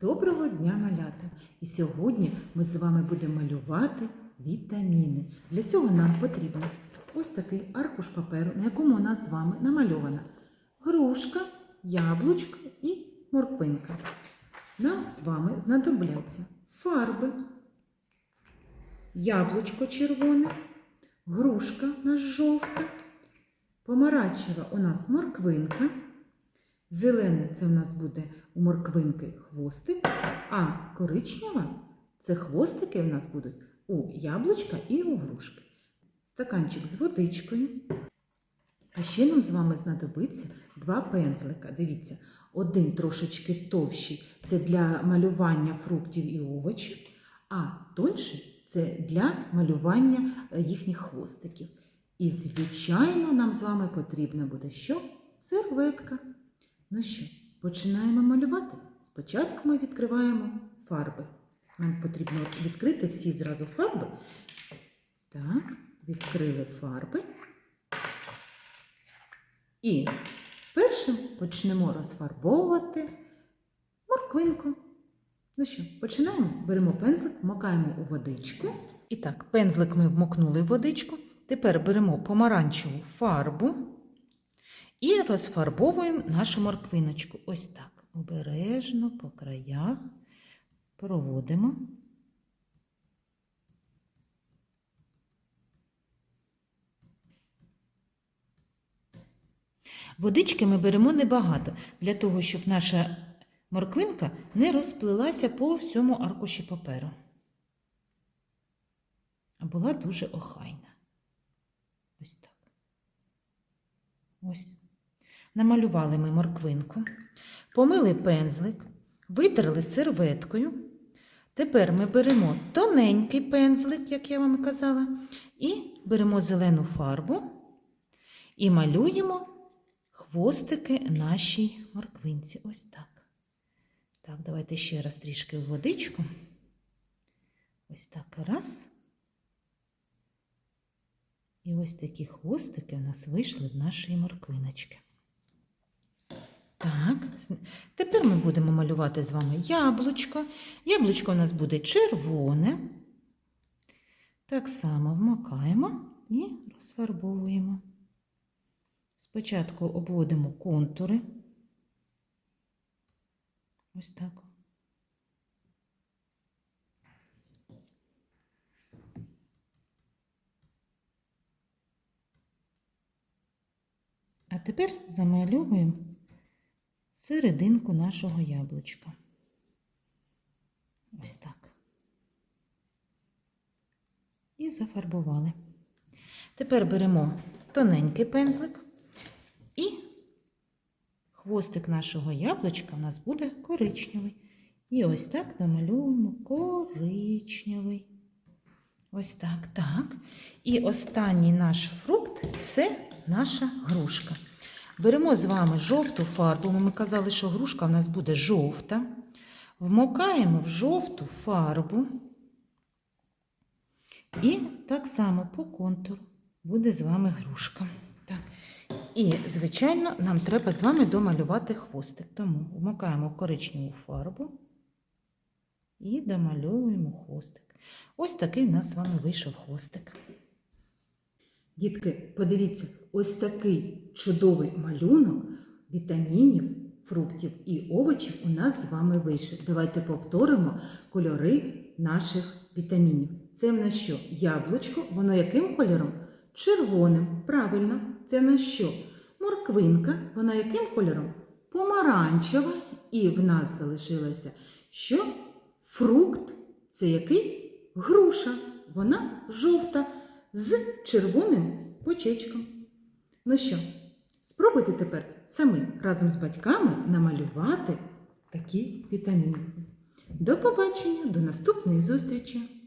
Доброго дня, малята! І сьогодні ми з вами будемо малювати вітаміни. Для цього нам потрібен ось такий аркуш паперу, на якому у нас з вами намальована грушка, яблучко і морквинка. Нам з вами знадобляться фарби, яблучко червоне, грушка у нас жовта, помаранчева у нас морквинка. Зелене це в нас буде у морквинки хвостик, а коричнева це хвостики в нас будуть у яблучка і у грушки. Стаканчик з водичкою. А ще нам з вами знадобиться два пензлика. Дивіться, один трошечки товщий це для малювання фруктів і овочів, а тонший це для малювання е, їхніх хвостиків. І, звичайно, нам з вами потрібна буде що? Серветка. Ну що, починаємо малювати? Спочатку ми відкриваємо фарби. Нам потрібно відкрити всі зразу фарби. Так, відкрили фарби. І першим почнемо розфарбовувати морквинку. Ну що, починаємо? Беремо пензлик, вмокаємо у водичку. І так, пензлик ми вмокнули в водичку. Тепер беремо помаранчеву фарбу. І розфарбовуємо нашу морквиночку. Ось так. Обережно по краях проводимо. Водички ми беремо небагато, для того, щоб наша морквинка не розплилася по всьому аркуші паперу. А була дуже охайна. Ось так. Ось. Намалювали ми морквинку, помили пензлик, витерли серветкою. Тепер ми беремо тоненький пензлик, як я вам казала, і беремо зелену фарбу і малюємо хвостики нашій морквинці. Ось так. Так, давайте ще раз трішки в водичку. Ось так раз. І ось такі хвостики у нас вийшли в нашої морквиночки. Так, тепер ми будемо малювати з вами яблучко. Яблучко у нас буде червоне. Так само вмикаємо і розфарбовуємо. Спочатку обводимо контури. Ось так. А тепер замальовуємо серединку нашого яблучка. Ось так. І зафарбували. Тепер беремо тоненький пензлик і хвостик нашого яблучка у нас буде коричневий. І ось так намалюємо коричневий. Ось так, так. І останній наш фрукт це наша грушка. Беремо з вами жовту фарбу. Ми казали, що грушка в нас буде жовта. Вмокаємо в жовту фарбу. І так само по контуру буде з вами грушка. Так. І, звичайно, нам треба з вами домалювати хвостик. Тому вмикаємо коричневу фарбу і домальовуємо хвостик. Ось такий в нас з вами вийшов хвостик. Дітки, подивіться, ось такий чудовий малюнок вітамінів, фруктів і овочів у нас з вами вийшов. Давайте повторимо кольори наших вітамінів. Це в нас що? Яблучко, воно яким кольором? Червоним. Правильно, це в нас що? Морквинка, вона яким кольором? Помаранчева. І в нас залишилося що? Фрукт. Це який? Груша. Вона жовта з червоним почечком. Ну що, спробуйте тепер самі разом з батьками намалювати такі вітаміни. До побачення, до наступної зустрічі!